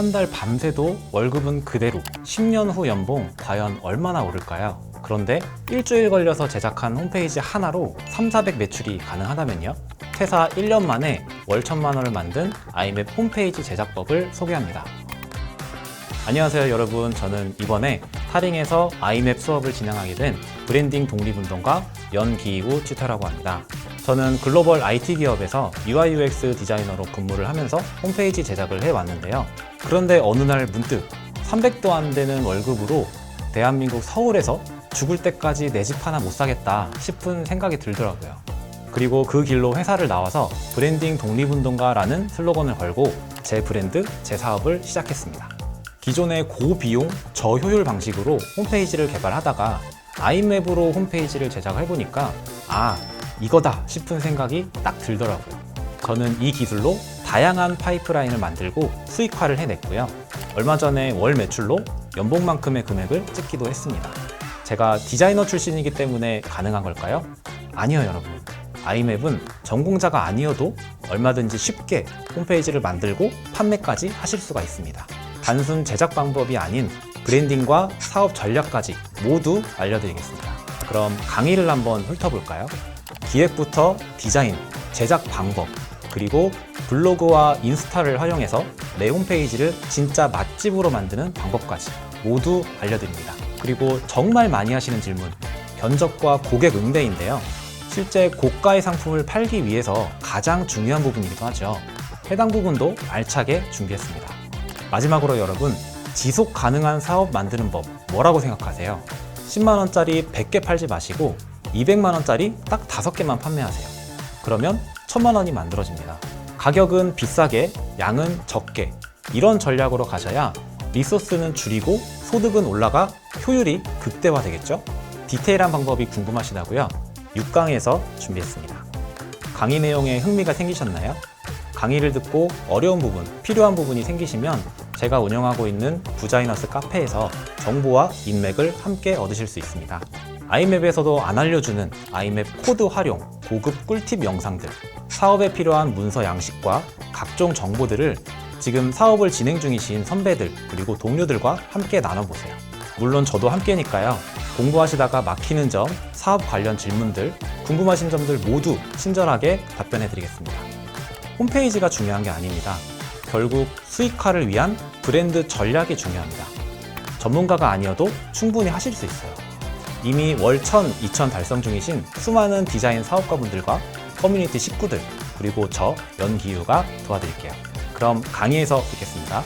한 달 밤새도 월급은 그대로 10년 후 연봉 과연 얼마나 오를까요? 그런데 일주일 걸려서 제작한 홈페이지 하나로 3, 400 매출이 가능하다면요? 퇴사 1년 만에 월 천만 원을 만든 아이맵 홈페이지 제작법을 소개합니다. 안녕하세요 여러분 저는 이번에 타링에서 아이맵 수업을 진행하게 된 브랜딩 독립운동가 연기우 튜터라고 합니다. 저는 글로벌 IT 기업에서 UI UX 디자이너로 근무를 하면서 홈페이지 제작을 해왔는데요. 그런데 어느 날 문득 300도 안 되는 월급으로 대한민국 서울에서 죽을 때까지 내 집 하나 못 사겠다 싶은 생각이 들더라고요. 그리고 그 길로 회사를 나와서 브랜딩 독립운동가라는 슬로건을 걸고 제 브랜드, 제 사업을 시작했습니다. 기존의 고비용, 저효율 방식으로 홈페이지를 개발하다가 아이맵으로 홈페이지를 제작해보니까 아, 이거다 싶은 생각이 딱 들더라고요. 저는 이 기술로 다양한 파이프라인을 만들고 수익화를 해냈고요. 얼마 전에 월 매출로 연봉만큼의 금액을 찍기도 했습니다. 제가 디자이너 출신이기 때문에 가능한 걸까요? 아니요, 여러분. 아이맵은 전공자가 아니어도 얼마든지 쉽게 홈페이지를 만들고 판매까지 하실 수가 있습니다. 단순 제작 방법이 아닌 브랜딩과 사업 전략까지 모두 알려드리겠습니다. 그럼 강의를 한번 훑어볼까요? 기획부터 디자인, 제작 방법, 그리고 블로그와 인스타를 활용해서 내 홈페이지를 진짜 맛집으로 만드는 방법까지 모두 알려드립니다. 그리고 정말 많이 하시는 질문, 견적과 고객 응대인데요. 실제 고가의 상품을 팔기 위해서 가장 중요한 부분이기도 하죠. 해당 부분도 알차게 준비했습니다. 마지막으로 여러분, 지속 가능한 사업 만드는 법 뭐라고 생각하세요? 10만원짜리 100개 팔지 마시고 200만 원짜리 딱 5개만 판매하세요. 그러면 1000만 원이 만들어집니다. 가격은 비싸게, 양은 적게. 이런 전략으로 가셔야 리소스는 줄이고 소득은 올라가 효율이 극대화되겠죠? 디테일한 방법이 궁금하시다고요? 6강에서 준비했습니다. 강의 내용에 흥미가 생기셨나요? 강의를 듣고 어려운 부분, 필요한 부분이 생기시면 제가 운영하고 있는 부자이너스 카페에서 정보와 인맥을 함께 얻으실 수 있습니다. 아이맵에서도 안 알려주는 아이맵 코드 활용, 고급 꿀팁 영상들, 사업에 필요한 문서 양식과 각종 정보들을 지금 사업을 진행 중이신 선배들 그리고 동료들과 함께 나눠보세요. 물론 저도 함께니까요. 공부하시다가 막히는 점, 사업 관련 질문들, 궁금하신 점들 모두 친절하게 답변해 드리겠습니다. 홈페이지가 중요한 게 아닙니다. 결국 수익화를 위한 브랜드 전략이 중요합니다. 전문가가 아니어도 충분히 하실 수 있어요. 이미 월 1000, 2000 달성 중이신 수많은 디자인 사업가분들과 커뮤니티 식구들, 그리고 저 연기유가 도와드릴게요. 그럼 강의에서 뵙겠습니다.